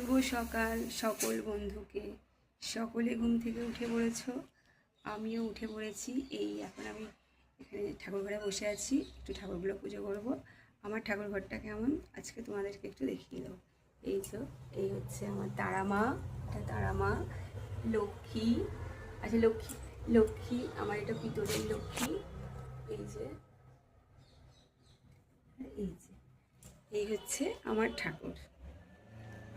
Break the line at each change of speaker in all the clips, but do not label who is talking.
শুভ সকাল সকল বন্ধুকে। সকলে ঘুম থেকে উঠে পড়েছ? আমিও উঠে পড়েছি। এই এখন আমি এখানে ঠাকুর ঘরে বসে আছি। একটু ঠাকুরগুলো পুজো করব। আমার ঠাকুর ঘরটা কেমন? আজকে তোমাদেরকে একটু দেখিয়ে দেবো। এই তো, এই হচ্ছে আমার তারা মা এটা তারা মা লক্ষ্মী। আচ্ছা লক্ষ্মী লক্ষ্মী, আমার এটা পিতলের লক্ষ্মী। এই যে এই যে, এই হচ্ছে আমার ঠাকুর।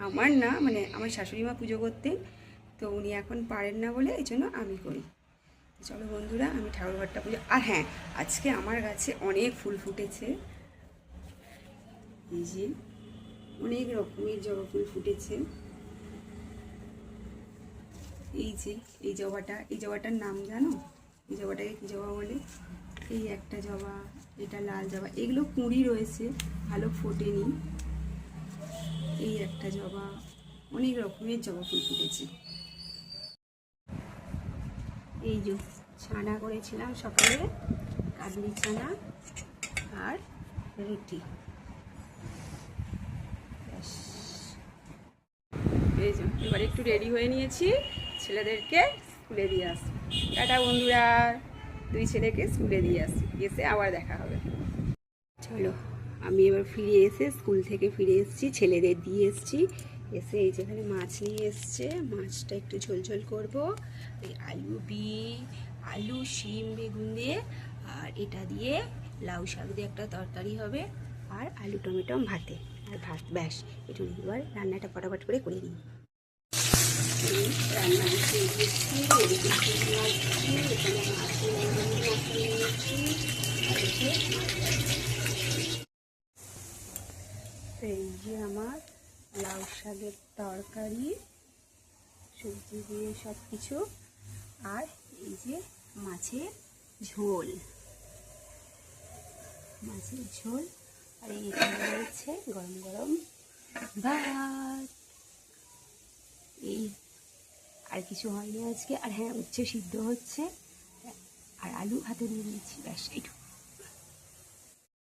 আমার না মানে আমার শাশুড়ি মা পুজো করতেন তো উনি এখন পারেন না বলে এই জন্য আমি করি। চলো বন্ধুরা, আমি ঠাকুর ঘরটা পুজো, আর হ্যাঁ আজকে আমার গাছে অনেক ফুল ফুটেছে। এই যে, অনেক রকমের জবা ফুল ফুটেছে। এই যে, এই জবাটা, এই জবাটার নাম জানো? এই জবাটাকে কী জবা বলে? এই একটা জবা, এটা লাল জবা, এগুলো কুঁড়ি রয়েছে, ভালো ফোটেনি। একটা জবা, অনেক রকমের জবা ফুল ফুটেছে। এই যে ছানা করেছিলাম সকালে, কাবলি ছানা আর রুটি। এবার একটু রেডি হয়ে নিয়েছি, ছেলেদেরকে স্কুলে দিয়ে আসব টাটা বন্ধুরা, দুই ছেলেকে স্কুলে দিয়ে আসি এসে আবার দেখা হবে। চলো। আমি এবার ফিরে এসে স্কুল থেকে ফিরে এসেছি, ছেলেদের দিয়ে এসেছি। এসে এই যেখানে মাছ নিয়ে এসছে। মাছটা একটু ঝোল ঝোল করব। এই আলু বি আলু, শিম, বেগুন দিয়ে, আর এটা দিয়ে লাউ শাক দিয়ে একটা তরকারি হবে। আর আলু, টমেটো, ভাতে। আর ভাত, ব্যাস। একটু এবার রান্নাটা ফটাফট করে করে দিই রান্না মাছ নিয়েছি আর এদিকে তো এই যে আমার লাউ শাকের তরকারি, সবজি দিয়ে সব কিছু আর এই যে মাছের ঝোল। মাছের ঝোল। আর এখানে রয়েছে গরম গরম ভাত। এই আর কিছু হয়নি আজকে। আর হ্যাঁ উচ্ছে সিদ্ধ হচ্ছে। আর আলু ভাতে নিয়ে দিয়েছি ব্যাস, এইটুকু।